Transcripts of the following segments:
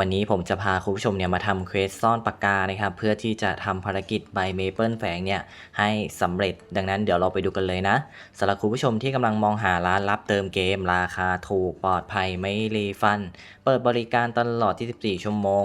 วันนี้ผมจะพาคุณผู้ชมเนี่ยมาทำเควสซ่อนปากกานะครับ เพื่อที่จะทำภารกิจใบเมเปิลแฝงเนี่ยให้สำเร็จดังนั้นเดี๋ยวเราไปดูกันเลยนะสำหรับคุณผู้ชมที่กำลังมองหาร้านรับเติมเกม ราคาถูกปลอดภัยไม่รีฟัน เปิดบริการตลอด 24 ชั่วโมง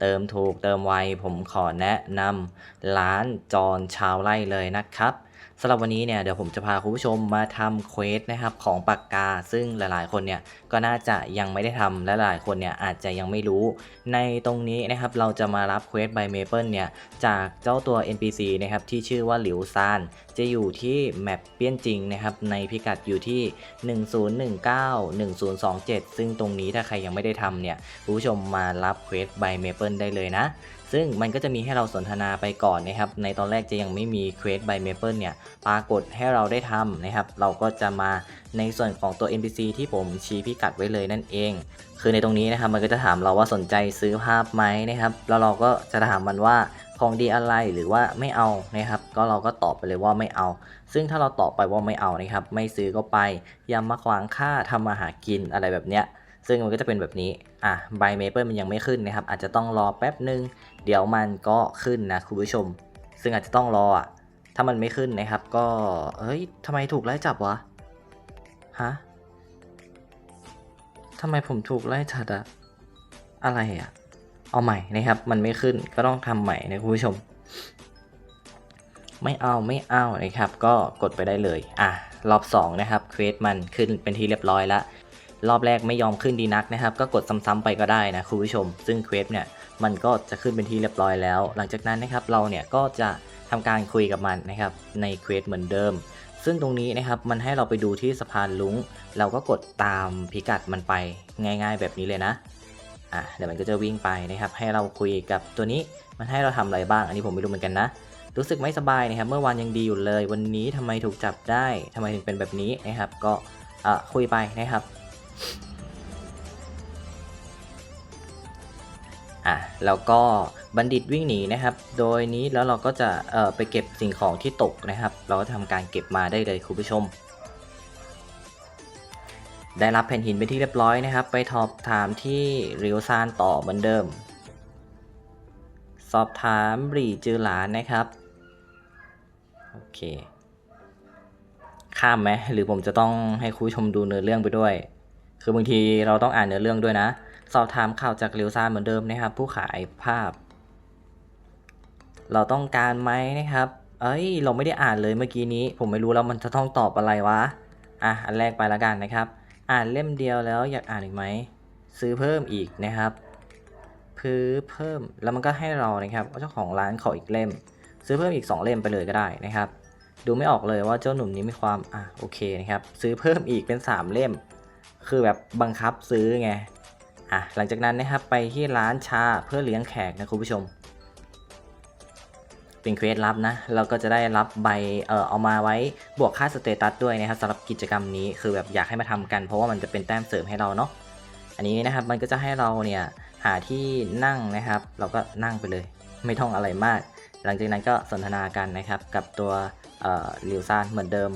เติมถูกเติมไวผมขอแนะนำร้านจอนชาวไร่เลยนะครับ สำหรับวันนี้เนี่ยเดี๋ยวผมจะพาคุณผู้ชมมาทำเควสนะครับของปากกา ซึ่งหลายๆ คนเนี่ยก็น่าจะยังไม่ได้ทำและหลายคนเนี่ยอาจจะยังไม่รู้ ในตรงนี้นะครับเราจะมารับเควสใบเมเปิลเนี่ยจากเจ้าตัว NPC นะครับที่ชื่อว่าหลิวซานจะอยู่ที่แมปเปี้ยนจริงนะครับในพิกัดอยู่ที่ 1019 1027 ซึ่งตรงนี้ถ้าใครยังไม่ได้ทำเนี่ยคุณผู้ชมมารับเควสใบเมเปิลได้เลยนะ ซึ่งมันก็จะมีให้เราสนทนาไปก่อนนะครับ ในตอนแรกจะยังไม่มีเควส by Maple เนี่ยปรากฏให้เราได้ทำนะครับ เราก็จะมาในส่วนของตัว NPC ที่ผมชี้พิกัดไว้เลยนั่นเอง คือในตรงนี้นะครับมันก็จะถามเราว่าสนใจซื้อภาพไหมนะครับแล้วเราก็จะถามมันว่าของดีอะไรหรือว่าไม่เอานะครับ ก็เราก็ตอบไปเลยว่าไม่เอา ซึ่งถ้าเราตอบไปว่าไม่เอานะครับ ไม่ซื้อก็ไปอย่ามาขวางค่าทำมาหากินอะไรแบบเนี้ย ซึ่งมันก็จะเป็นแบบนี้ อะใบเมเปิลมันยังไม่ขึ้นนะครับ อาจจะต้องรอแป๊บหนึ่งเดี๋ยวมันก็ขึ้นนะคุณผู้ชม ซึ่งอาจจะต้องรออะ ถ้ามันไม่ขึ้นนะครับ ก็เฮ้ยทำไมถูกไล่จับวะ ฮะทำไมผมถูกไล่จับอะอะไรอะเอาใหม่นะครับ มันไม่ขึ้นก็ต้องทำใหม่นะคุณผู้ชม ไม่เอาไม่เอานะครับ ก็กดไปได้เลย อะ รอบ2นะครับเควสมันขึ้นเป็นที่เรียบร้อยแล้ว รอบแรกไม่ยอมขึ้นดีนักนะครับ ก็กดซ้ำๆไปก็ได้นะคุณผู้ชม ซึ่งเควสเนี่ยมันก็จะขึ้นเป็นที่เรียบร้อยแล้ว หลังจากนั้นนะครับเราเนี่ยก็จะทำการคุยกับมันนะครับในเควสเหมือนเดิม ซึ่งตรงนี้นะครับมันให้เราไปดูที่สะพานลุงเราก็กดตามพิกัดมันไปง่าย ๆ แบบนี้เลยนะอะเดี๋ยวมันก็จะวิ่งไปนะครับ ให้เราคุยกับตัวนี้มันให้เราทำอะไรบ้าง อันนี้ผมไม่รู้เหมือนกันนะรู้สึกไม่สบายนะครับ เมื่อวานยังดีอยู่เลย วันนี้ทำไมถูกจับได้ทำไมถึงเป็นแบบนี้นะครับ ก็คุยไปนะครับ อะแล้วก็บัณฑิตวิ่งหนีนะครับ โดยนี้แล้วเราก็จะเอ่อไปเก็บสิ่งของที่ตกนะครับ เราก็ทำการเก็บมาได้เลยคุณผู้ชม ได้รับแผ่นหินเป็นที่เรียบร้อยนะครับ ไปสอบถามที่ริวซานต่อเหมือนเดิม สอบถามบรีจือหลานนะครับโอเค ข้ามไหมหรือผมจะต้องให้คุณผู้ชมดูเนื้อเรื่องไปด้วย คือบางทีเราต้องอ่านเนื้อเรื่องด้วยนะ สอบถามข่าวจากเลียวซานเหมือนเดิมนะครับ ผู้ขายภาพ เราต้องการไหมนะครับ เอ้ย เราไม่ได้อ่านเลยเมื่อกี้นี้ ผมไม่รู้แล้วมันจะต้องตอบอะไรวะ อะ อันแรกไปละกันนะครับ อ่านเล่มเดียวแล้วอยากอ่านอีกไหม ซื้อเพิ่มอีกนะครับพื้อเพิ่ม แล้วมันก็ให้เรานะครับเจ้าของร้านขออีกเล่ม ซื้อเพิ่มอีก 2 เล่มไปเลยก็ได้นะครับ ดูไม่ออกเลยว่าเจ้าหนุ่มนี้มีความ อะ โอเคนะครับ ซื้อเพิ่มอีกเป็น 3 เล่ม คือแบบบังคับซื้อไงอะหลังจากนั้นนะครับไปที่ร้านชาเพื่อเลี้ยงแขกนะคุณผู้ชม เป็นเควสลับนะ เราก็จะได้รับใบเออเอามาไว้บวกค่าสเตตัสด้วยนะครับสำหรับกิจกรรมนี้คือแบบอยากให้มาทำกัน เพราะว่ามันจะเป็นแต้มเสริมให้เราเนาะอันนี้นะครับมันก็จะให้เราเนี่ยหาที่นั่งนะครับ เราก็นั่งไปเลย ไม่ต้องอะไรมาก หลังจากนั้นก็สนทนากันนะครับกับตัวเออลิวซานเหมือนเดิม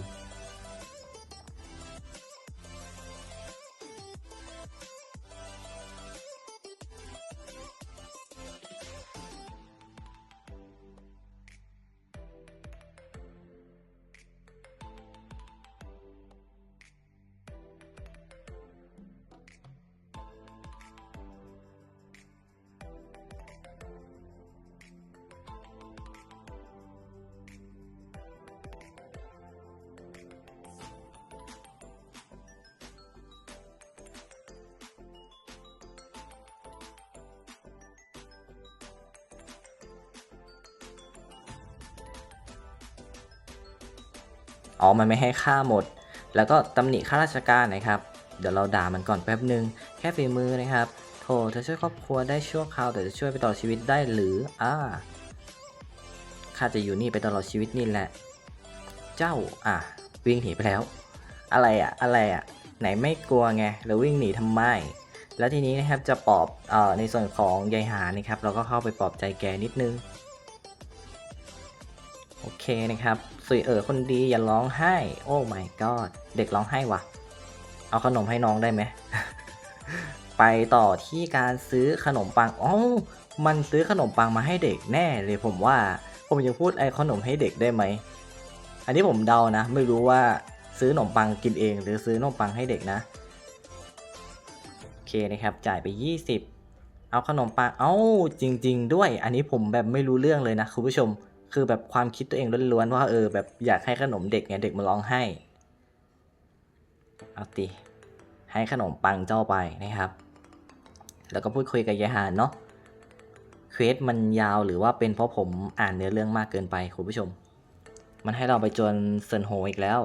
อ๋อมันไม่ให้ค่าหมด แล้วก็ตำหนิข้าราชการนะครับ เดี๋ยวเราด่ามันก่อนแป๊บหนึ่งแค่ฝีมือนะครับโธ่เธอช่วยครอบครัวได้ชั่วคราวแต่จะช่วยไปต่อชีวิตได้หรืออ่าข้าจะอยู่นี่ไปตลอดชีวิตนี่แหละ เจ้าอะวิ่งหนีไปแล้ว อะไรอะอะไรอะไหนไม่กลัวไงแล้ววิ่งหนีทำไมแล้วทีนี้นะครับจะปลอบเอ่อในส่วนของยายหานะครับ เราก็เข้าไปปลอบใจแกนิดนึง โอเคนะครับ สุยเอ๋อคนดีอย่าร้องไห้ โอ้ my god เด็กร้องไห้วะเอาขนมให้น้องได้ไหม ไปต่อที่การซื้อขนมปังอ๋อมันซื้อขนมปังมาให้เด็กแน่เลยผมว่า ผมยังพูดไอ้ขนมให้เด็กได้ไหม อันนี้ผมเดานะ ไม่รู้ว่าซื้อขนมปังกินเอง หรือซื้อขนมปังให้เด็กนะโอเคนะครับ จ่ายไป 20 เอาขนมปัง เอ้าจริง ๆ ด้วย อันนี้ผมแบบไม่รู้เรื่องเลยนะคุณผู้ชม คือแบบความคิดตัวเองล้วนๆว่าเออแบบอยากให้ขนมเด็กไงเด็กมาร้องให้ เอาติให้ขนมปังเจ้าไปนะครับ แล้วก็พูดคุยกับยายหานเนาะเควสมันยาวหรือว่าเป็นเพราะผมอ่านเนื้อเรื่องมากเกินไปคุณผู้ชม มันให้เราไปจนเซินโฮอีกแล้ว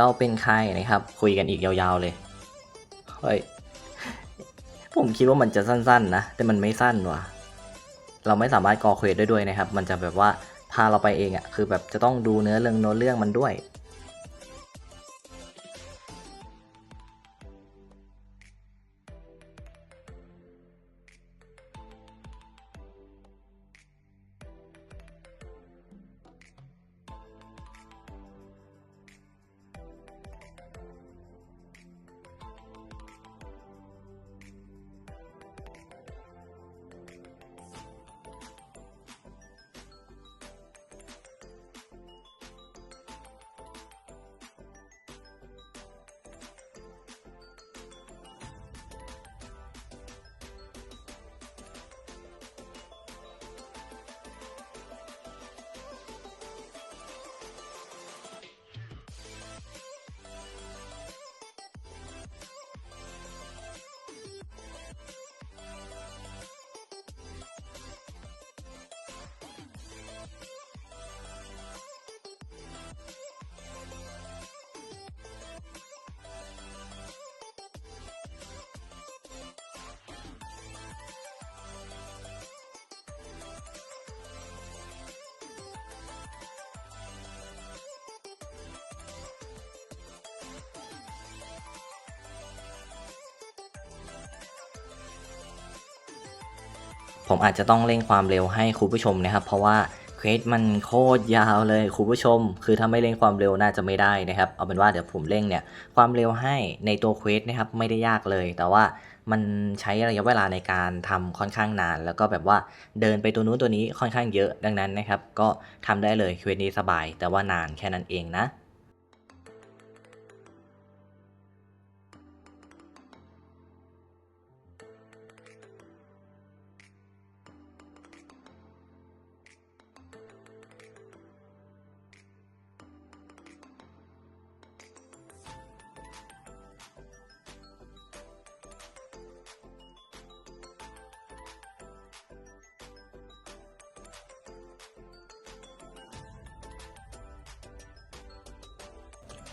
เจ้าเป็นใครนะครับ คุยกันอีกยาวๆเลยเฮ้ยผมคิดว่ามันจะสั้นๆนะ แต่มันไม่สั้นว่ะ เราไม่สามารถกอเควสได้ด้วยนะครับ มันจะแบบว่าพาเราไปเองอะ่ะ คือแบบจะต้องดูเนื้อเรื่องโน้ตเรื่องมันด้วย ผมอาจจะต้องเร่งความเร็วให้คุณผู้ชมนะครับ เพราะว่าเควสมันโคตรยาวเลยคุณผู้ชม คือถ้าไม่เร่งความเร็วน่าจะไม่ได้นะครับ เอาเป็นว่าเดี๋ยวผมเร่งเนี่ยความเร็วให้ในตัวเควสนะครับไม่ได้ยากเลย แต่ว่ามันใช้ระยะเวลาในการทำค่อนข้างนาน แล้วก็แบบว่าเดินไปตัวนู้นตัวนี้ค่อนข้างเยอะดังนั้นนะครับ ก็ทำได้เลยเควสนี้สบาย แต่ว่านานแค่นั้นเองนะ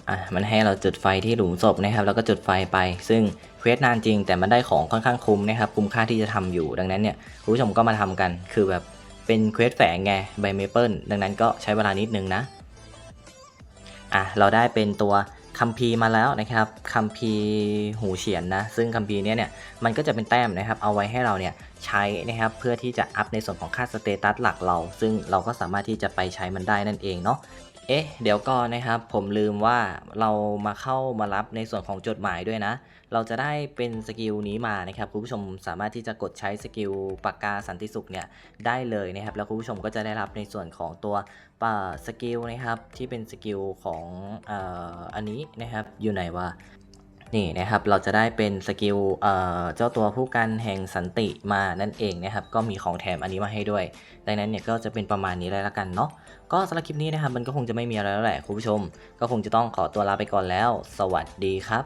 อะมันให้เราจุดไฟที่หลุมศพนะครับ แล้วก็จุดไฟไป ซึ่งเควสนานจริง แต่มันได้ของค่อนข้างคุ้มนะครับ คุ้มค่าที่จะทำอยู่ ดังนั้นเนี่ยคุณผู้ชมก็มาทำกัน คือแบบเป็นเควสแฝงไงใบเมเปิลดังนั้นก็ใช้เวลานิดนึงนะ อะเราได้เป็นตัวคัมภีร์มาแล้วนะครับคัมภีร์หูเฉียนนะ ซึ่งคัมภีร์เนี้ยเนี่ยมันก็จะเป็นแต้มนะครับ เอาไว้ให้เราเนี่ยใช้นะครับเพื่อที่จะอัพในส่วนของค่าสเตตัสหลักเรา ซึ่งเราก็สามารถที่จะไปใช้มันได้นั่นเองเนาะ เอ๊ะ เดี๋ยวก่อนนะครับ ผมลืมว่าเรามาเข้ามารับในส่วนของจดหมายด้วยนะ เราจะได้เป็นสกิลนี้มานะครับคุณผู้ชมสามารถที่จะกดใช้สกิลปากกาสันติสุขเนี่ยได้เลยนะครับ แล้วคุณผู้ชมก็จะได้รับในส่วนของตัวสกิลนะครับที่เป็นสกิลของอออันนี้นะครับอยู่ไหนวะ นี่นะครับเราจะได้เป็นสกิลเจ้าตัวผู้กันแห่งสันติมานั่นเองนะครับก็มีของแถมอันนี้มาให้ด้วย ดังนั้นเนี่ยก็จะเป็นประมาณนี้เลยละกันเนาะก็สำหรับคลิปนี้นะครับมันก็คงจะไม่มีอะไรแล้วแหละคุณผู้ชม ก็คงจะต้องขอตัวลาไปก่อนแล้ว สวัสดีครับ